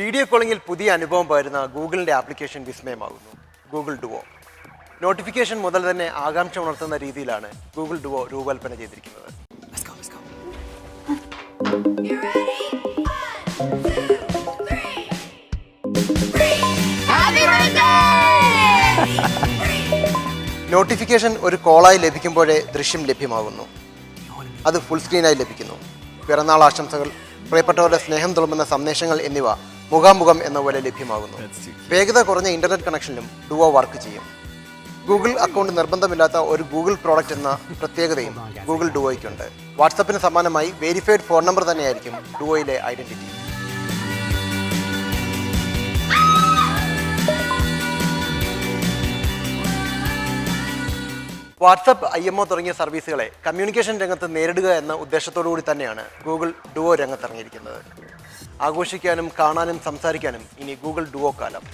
Video കോളിംഗിൽ പുതിയ അനുഭവം പകരുന്ന ഗൂഗിളിന്റെ ആപ്ലിക്കേഷൻ വിസ്മയമാകുന്നു. Google Duo. നോട്ടിഫിക്കേഷൻ മുതൽ തന്നെ ആകാംക്ഷ ഉണർത്തുന്ന രീതിയിലാണ് ഗൂഗിൾ ഡുവോ രൂപകൽപ്പന ചെയ്തിരിക്കുന്നത്. നോട്ടിഫിക്കേഷൻ ഒരു കോളായി ലഭിക്കുമ്പോഴേ ദൃശ്യം ലഭ്യമാകുന്നു. അത് ഫുൾ സ്ക്രീനായി ലഭിക്കുന്നു. പിറന്നാൾ ആശംസകൾ പ്രിയപ്പെട്ടവരുടെ സ്നേഹം തുളുമ്പുന്ന സന്ദേശങ്ങൾ എന്നിവ മുഖാമുഖം എന്ന പോലെ ലഭ്യമാകുന്നു. വേഗത കുറഞ്ഞ ഇന്റർനെറ്റ് കണക്ഷനിലും ഡുവോ വർക്ക് ചെയ്യും. ഗൂഗിൾ അക്കൗണ്ട് നിർബന്ധമില്ലാത്ത ഒരു ഗൂഗിൾ പ്രോഡക്റ്റ് എന്ന പ്രത്യേകതയും ഗൂഗിൾ ഡുവോയ്ക്കുണ്ട് വാട്സപ്പിന് സമാനമായി വെരിഫൈഡ് ഫോൺ നമ്പർ തന്നെയായിരിക്കും ഡുവോയിലെ identity WhatsApp I M O തുടങ്ങിയ സർവീസുകളെ കമ്മ്യൂണിക്കേഷൻ രംഗത്ത് നേരിടുക എന്ന ഉദ്ദേശത്തോടു കൂടി തന്നെയാണ് ഗൂഗിൾ ഡുവോ രംഗത്തിറങ്ങിയിരിക്കുന്നത്. ആഘോഷിക്കാനും കാണാനും സംസാരിക്കാനും ഇനി ഗൂഗിൾ ഡുവോ കാലം.